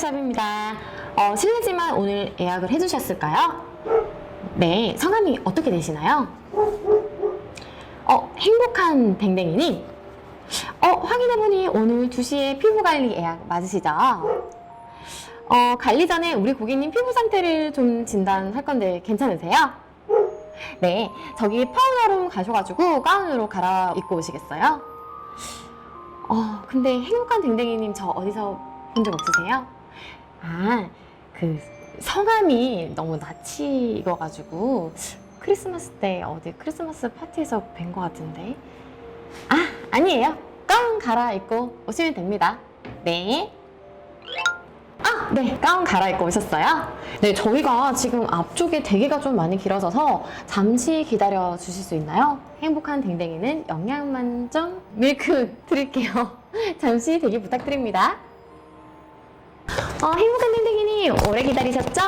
샵입니다. 어, 실례지만 오늘 예약을 해주셨을까요? 네, 성함이 어떻게 되시나요? 어, 행복한 댕댕이님. 어, 확인해보니 오늘 2시에 피부관리 예약 맞으시죠? 어, 관리 전에 우리 고객님 피부 상태를 좀 진단할 건데 괜찮으세요? 네, 저기 파우더룸 가셔가지고 가운으로 갈아입고 오시겠어요? 어, 근데 행복한 댕댕이님 저 어디서 본 적 없으세요? 아, 그 성함이 너무 낯이 익어가지고 크리스마스 때 어디 크리스마스 파티에서 뵌 것 같은데. 아, 아니에요. 가운 갈아입고 오시면 됩니다. 네. 아, 네. 가운 갈아입고 오셨어요? 네, 저희가 지금 앞쪽에 대기가 좀 많이 길어져서 잠시 기다려 주실 수 있나요? 행복한 댕댕이는 영양 만점 밀크 드릴게요. 잠시 대기 부탁드립니다. 어, 행복한 댕댕이님, 오래 기다리셨죠?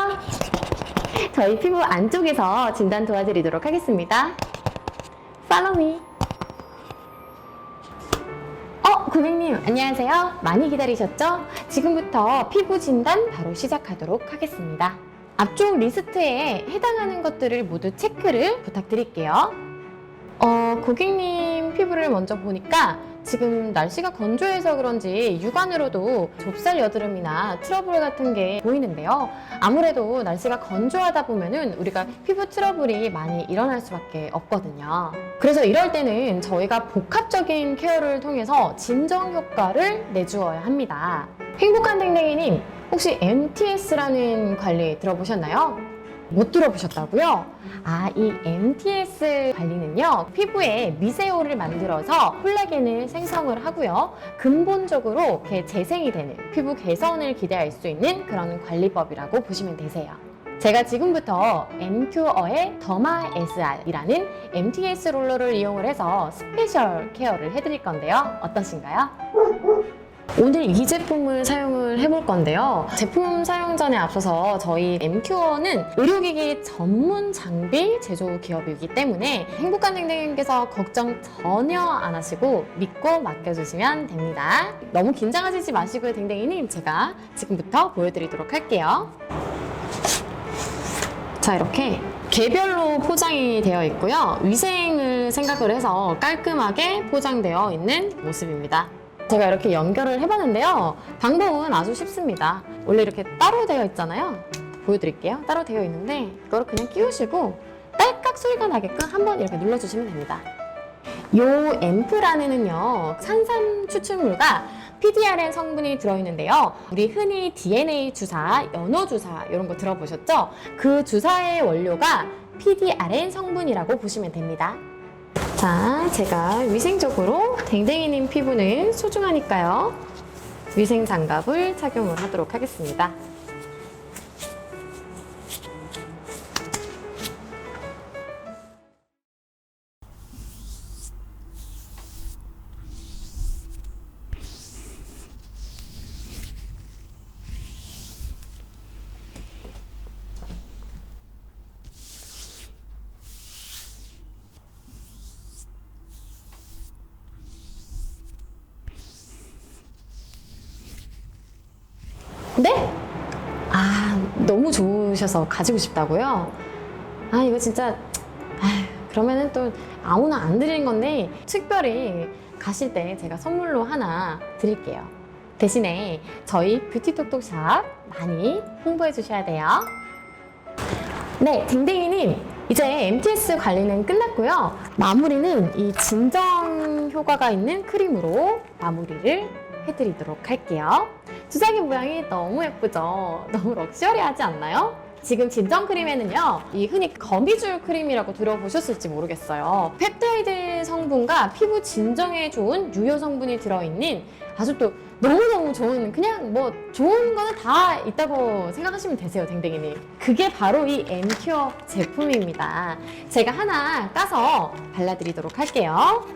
저희 피부 안쪽에서 진단 도와드리도록 하겠습니다. Follow me. 어, 고객님, 안녕하세요. 많이 기다리셨죠? 지금부터 피부 진단 바로 시작하도록 하겠습니다. 앞쪽 리스트에 해당하는 것들을 모두 체크를 부탁드릴게요. 어, 고객님 피부를 먼저 보니까 지금 날씨가 건조해서 그런지 육안으로도 좁쌀 여드름이나 트러블 같은 게 보이는데요. 아무래도 날씨가 건조하다 보면은 우리가 피부 트러블이 많이 일어날 수밖에 없거든요. 그래서 이럴 때는 저희가 복합적인 케어를 통해서 진정 효과를 내주어야 합니다. 행복한 댕댕이님, 혹시 MTS라는 관리 들어보셨나요? 못 들어보셨다고요? 아, 이 MTS 관리는요, 피부에 미세오를 만들어서 콜라겐을 생성을 하고요, 근본적으로 재생이 되는 피부 개선을 기대할 수 있는 그런 관리법이라고 보시면 되세요. 제가 지금부터 엠큐어의 더마 SR이라는 MTS 롤러를 이용을 해서 스페셜 케어를 해드릴 건데요. 어떠신가요? 오늘 이 제품을 사용을 해볼 건데요. 제품 사용 전에 앞서서 저희 엠큐어는 의료기기 전문 장비 제조 기업이기 때문에 행복한 댕댕이님께서 걱정 전혀 안 하시고 믿고 맡겨주시면 됩니다. 너무 긴장하시지 마시고요, 댕댕이님. 제가 지금부터 보여드리도록 할게요. 자, 이렇게 개별로 포장이 되어 있고요. 위생을 생각을 해서 깔끔하게 포장되어 있는 모습입니다. 제가 이렇게 연결을 해봤는데요. 방법은 아주 쉽습니다. 원래 이렇게 따로 되어 있잖아요. 보여드릴게요. 따로 되어 있는데 이거를 그냥 끼우시고 딸깍 소리가 나게끔 한번 이렇게 눌러주시면 됩니다. 요 앰플 안에는요 산삼 추출물과 PDRN 성분이 들어있는데요. 우리 흔히 DNA 주사, 연어 주사 이런 거 들어보셨죠? 그 주사의 원료가 PDRN 성분이라고 보시면 됩니다. 자, 제가 위생적으로 댕댕이님 피부는 소중하니까요. 위생 장갑을 착용을 하도록 하겠습니다. 네? 아, 너무 좋으셔서 가지고 싶다고요? 아, 이거 진짜, 아휴, 그러면은 또 아무나 안 드리는 건데, 특별히 가실 때 제가 선물로 하나 드릴게요. 대신에 저희 뷰티톡톡샵 많이 홍보해 주셔야 돼요. 네, 댕댕이님. 이제 MTS 관리는 끝났고요. 마무리는 이 진정 효과가 있는 크림으로 마무리를 해드리도록 할게요. 주사기 모양이 너무 예쁘죠? 너무 럭셔리하지 않나요? 지금 진정 크림에는요, 이 흔히 거미줄 크림이라고 들어보셨을지 모르겠어요. 펩타이드 성분과 피부 진정에 좋은 유효 성분이 들어있는 아주 또 너무너무 좋은, 그냥 뭐 좋은 거는 다 있다고 생각하시면 되세요, 댕댕이님. 그게 바로 이 엠큐어 제품입니다. 제가 하나 까서 발라드리도록 할게요.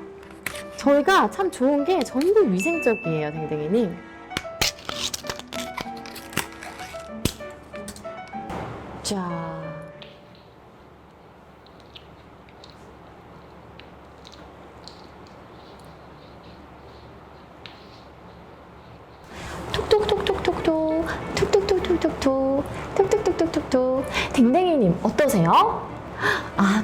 저희가 참 좋은 게 전부 위생적이에요, 댕댕이님. 자. 톡톡톡톡톡톡 톡톡톡톡톡톡 톡톡톡톡톡톡 댕댕이님 어떠세요? 아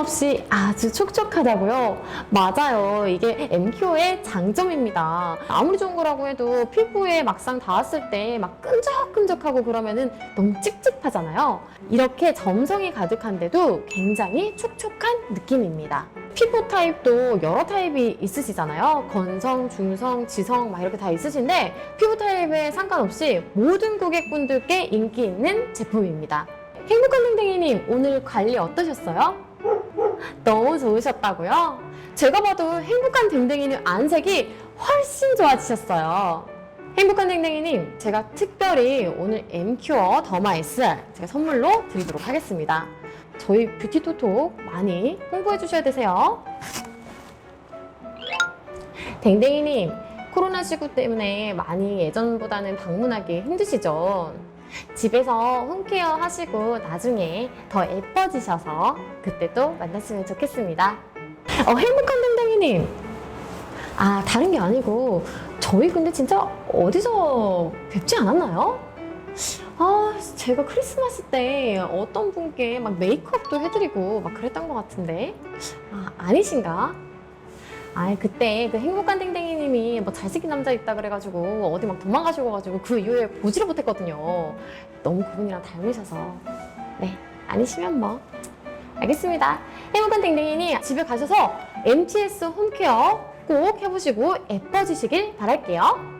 없이 아주 촉촉하다고요? 맞아요. 이게 MQ의 장점입니다. 아무리 좋은 거라고 해도 피부에 막상 닿았을 때 막 끈적끈적하고 그러면은 너무 찝찝하잖아요. 이렇게 점성이 가득한데도 굉장히 촉촉한 느낌입니다. 피부 타입도 여러 타입이 있으시잖아요. 건성, 중성, 지성 막 이렇게 다 있으신데 피부 타입에 상관없이 모든 고객분들께 인기 있는 제품입니다. 행복한 댕댕이님 오늘 관리 어떠셨어요? 너무 좋으셨다고요? 제가 봐도 행복한 댕댕이님 안색이 훨씬 좋아지셨어요. 행복한 댕댕이님 제가 특별히 오늘 M큐어 더마 SR 제가 선물로 드리도록 하겠습니다. 저희 뷰티토톡 많이 홍보해 주셔야 되세요. 댕댕이님 코로나19 때문에 많이 예전보다는 방문하기 힘드시죠? 집에서 홈케어 하시고 나중에 더 예뻐지셔서 그때 또 만났으면 좋겠습니다. 어, 행복한 댕댕이님. 아, 다른 게 아니고 저희 근데 진짜 어디서 뵙지 않았나요? 아, 제가 크리스마스 때 어떤 분께 막 메이크업도 해드리고 막 그랬던 것 같은데. 아, 아니신가? 아, 그때 그 행복한 댕댕이님이 뭐 잘생긴 남자 있다 그래가지고 어디 막 도망가시고 가지고 그 이후에 보지를 못했거든요. 너무 그분이랑 닮으셔서. 네, 아니시면 뭐. 알겠습니다. 행복한 댕댕이님 집에 가셔서 MTS 홈케어 꼭 해보시고 예뻐지시길 바랄게요.